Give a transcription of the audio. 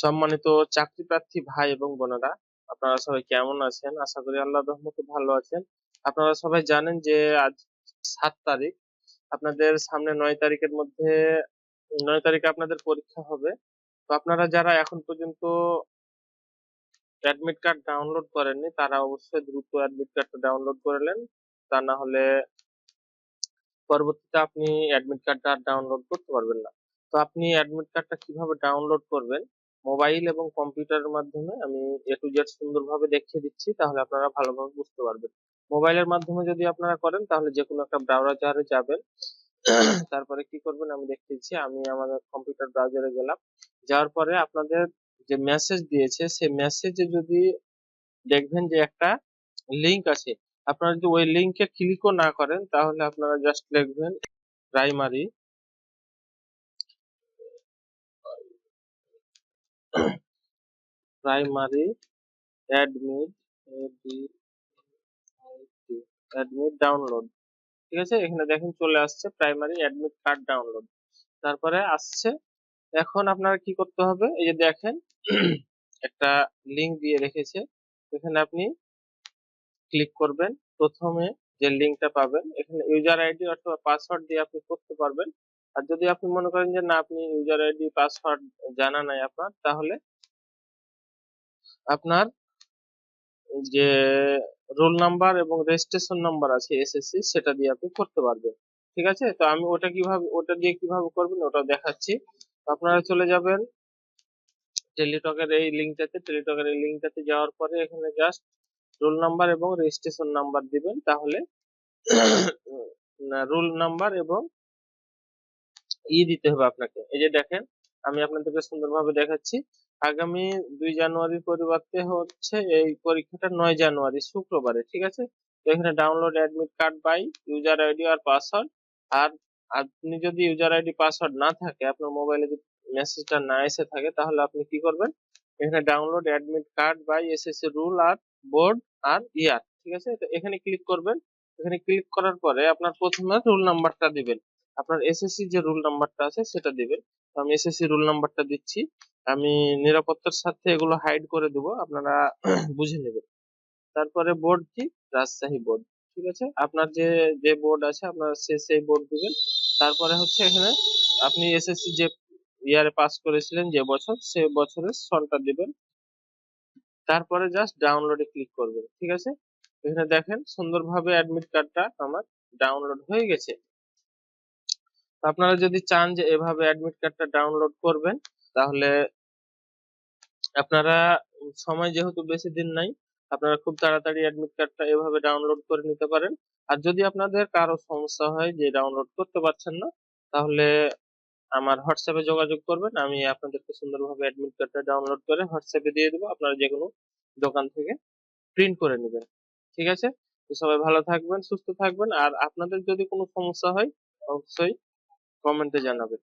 সম্মানিত চাকরি প্রার্থী ভাই এবং বোনেরা, আপনারা সবাই কেমন আছেন? আশা করি আল্লাহ রহমতে ভালো আছেন। আপনারা সবাই জানেন যে আজ সাত তারিখ। আপনাদের সামনে নয় তারিখের মধ্যে, নয় তারিখে আপনাদের পরীক্ষা হবে। তো আপনারা যারা এখন পর্যন্ত অ্যাডমিট কার্ড ডাউনলোড করেননি, তারা অবশ্যই দ্রুত অ্যাডমিট কার্ডটা ডাউনলোড করে নেন। তা না হলে পরবর্তীতে আপনি অ্যাডমিট কার্ডটা ডাউনলোড করতে পারবেন না। তো আপনি অ্যাডমিট কার্ডটা কীভাবে ডাউনলোড করবেন? মোবাইল এবং কম্পিউটারের মাধ্যমে আমি এ টু জেড সুন্দরভাবে দেখিয়ে দিচ্ছি, তাহলে আপনারা ভালোভাবে বুঝতে পারবেন। মোবাইলের মাধ্যমে যদি আপনারা করেন, তাহলে যে কোনো একটা ব্রাউজারে যাবেন তারপরে কি করবেন? আমি দেখিয়ে দিচ্ছি আমি আমাদের কম্পিউটার ব্রাউজারে গেলাম। যাওয়ার পরে আপনাদের যে মেসেজ দিয়েছে, সেই মেসেজে যদি দেখবেন যে একটা লিংক আছে, আপনারা যদি ওই লিংকে ক্লিকও না করেন, তাহলে আপনারা জাস্ট লিখবেন primary primary admit admit download. ঠিক আছে? এখানে দেখেন চলে আসছে প্রাইমারি অ্যাডমিট কার্ড ডাউনলোড। তারপরে আসছে, এখন আপনারা কি করতে হবে? এই যে দেখেন, একটা লিংক দিয়ে রেখেছে। এখানে আপনি ক্লিক করবেন। প্রথমে যে লিংকটা পাবেন, এখানে ইউজার আইডি অথবা পাসওয়ার্ড দিয়ে আপনি করতে পারবেন। আর যদি আপনি মনে করেন যে না, আপনি ইউজার আইডি পাসওয়ার্ড জানা নাই আপনার, তাহলে আপনার যে রোল নাম্বার এবং রেজিস্ট্রেশন নাম্বার আছে এসএসসি সেটা দিয়ে আপনি করতে পারবেন। ঠিক আছে? তো আমি ওটা কীভাবে, ওটা দিয়ে কীভাবে করবেন ওটা দেখাচ্ছি। আপনারা চলে যাবেন টেলিটকের এই লিঙ্কটাতে টেলিটকের এই লিঙ্কটাতে যাওয়ার পরে এখানে জাস্ট রোল নাম্বার এবং রেজিস্ট্রেশন নাম্বার দিবেন। তাহলে রোল নাম্বার এবং ই দিতে হবে আপনাকে। এই যে দেখেন, আমি আপনাদেরকে সুন্দরভাবে দেখাচ্ছি। আগামী দুই জানুয়ারির পরিবর্তে হচ্ছে এই পরীক্ষাটা নয় জানুয়ারি, শুক্রবারে, ঠিক আছে? তো এখানে download admit card by user ID R password আর আপনি যদি ইউজার আইডি পাসওয়ার্ড না থাকে, আপনার মোবাইলে যদি মেসেজটা না এসে থাকে, তাহলে আপনি কি করবেন? এখানে download admit card by SSC roll R board আর ইয়ার ঠিক আছে? তো এখানে ক্লিক করবেন। এখানে ক্লিক করার পরে আপনার প্রথমে রুল নাম্বারটা দিবেন। আপনার এসএসসি যে রুল নাম্বারটা আছে সেটা দিবেন। তো আমি এসএসসি রুল নাম্বারটা দিচ্ছি। আমি নিরাপত্তার সাথে এগুলো হাইড করে দেব, আপনারা বুঝে নেবেন। তারপরে বোর্ড কি? রাজশাহী বোর্ড ঠিক আছে? আপনার যে যে বোর্ড আছে, আপনার সে, সেই বোর্ড দিবেন। তারপরে হচ্ছে এখানে আপনি এসএসসি যে ইয়ারে পাস করেছিলেন, যে বছর, সে বছরের সনটা দিবেন। তারপরে জাস্ট ডাউনলোডে ক্লিক করবেন, ঠিক আছে? এখানে দেখেন, সুন্দরভাবে অ্যাডমিট কার্ডটা আমার ডাউনলোড হয়ে গেছে। আপনারা যদি চান যে এভাবে অ্যাডমিট কার্ডটা ডাউনলোড করবেন, তাহলে আপনারা সময় যেহেতু বেশি দিন নাই, আপনারা খুব তাড়াতাড়ি অ্যাডমিট কার্ডটা এভাবে ডাউনলোড করে নিতে পারেন। আর যদি আপনাদের কারও সমস্যা হয় যে ডাউনলোড করতে পারছেন না, তাহলে আমার হোয়াটসঅ্যাপে যোগাযোগ করবেন, আমি আপনাদেরকে সুন্দরভাবে অ্যাডমিট কার্ডটা ডাউনলোড করে হোয়াটসঅ্যাপে দিয়ে দেবো, আপনারা যে কোনো দোকান থেকে প্রিন্ট করে নেবেন। ঠিক আছে? তো সবাই ভালো থাকবেন, সুস্থ থাকবেন, আর আপনাদের যদি কোনো সমস্যা হয়, অবশ্যই কমেন্টে জানাবেন।